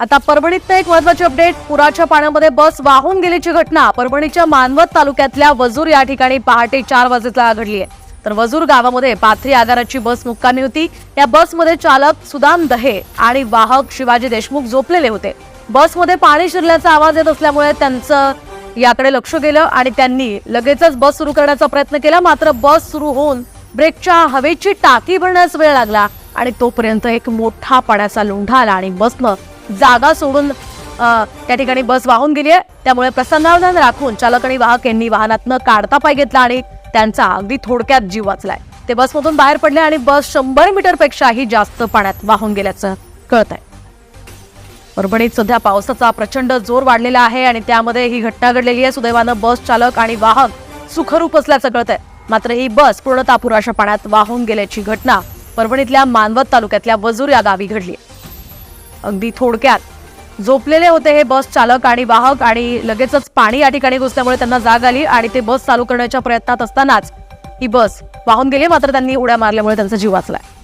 आता परभणीत एक महत्वाची अपडेट पुराच्या पाण्यामध्ये बस वाहून गेल्याची घटना. परभणीच्या मानवत तालुक्यातल्या वजूर या ठिकाणी पहाटे चार वाजेला घडली आहे तर वजूर गावामध्ये पाथरी आगाराची बस मुक्कामी होती. या बसमध्ये चालक सुदाम दहे आणि वाहक शिवाजी देशमुख झोपलेले होते. बसमध्ये पाणी शिरल्याचा आवाज येत असल्यामुळे त्यांचं याकडे लक्ष गेलं आणि त्यांनी लगेचच बस सुरू करण्याचा प्रयत्न केला. मात्र बस सुरू होऊन ब्रेकच्या हवेची टाकी भरण्यास वेळ लागला आणि तोपर्यंत एक मोठा पाण्याचा लोंढा आला आणि बसनं जागा सोडून त्या ठिकाणी बस वाहून गेली आहे. त्यामुळे प्रसन्नावधान राखून चालक आणि वाहक यांनी वाहनातनं काढता पाय घेतला आणि त्यांचा अगदी थोडक्यात जीव वाचलाय. ते बसमधून बाहेर पडले आणि बस शंभर मीटरपेक्षाही जास्त पाण्यात वाहून गेल्याचं कळत आहे परभणीत सध्या पावसाचा प्रचंड जोर वाढलेला आहे आणि त्यामध्ये ही घटना घडलेली आहे. सुदैवानं बस चालक आणि वाहक सुखरूप असल्याचं कळत आहे मात्र ही बस पूर्णतः पुराच्या पाण्यात वाहून गेल्याची घटना परभणीतल्या मानवत तालुक्यातल्या वजूर या गावी घडली आहे. अगदी थोडक्यात. झोपलेले होते हे बस चालक आणि वाहक आणि लगेचच पाणी या ठिकाणी घुसल्यामुळे त्यांना जाग आली आणि ते बस चालू करण्याच्या प्रयत्नात असतानाच ही बस वाहून गेली मात्र त्यांनी उड्या मारल्यामुळे त्यांचा जीव वाचलाय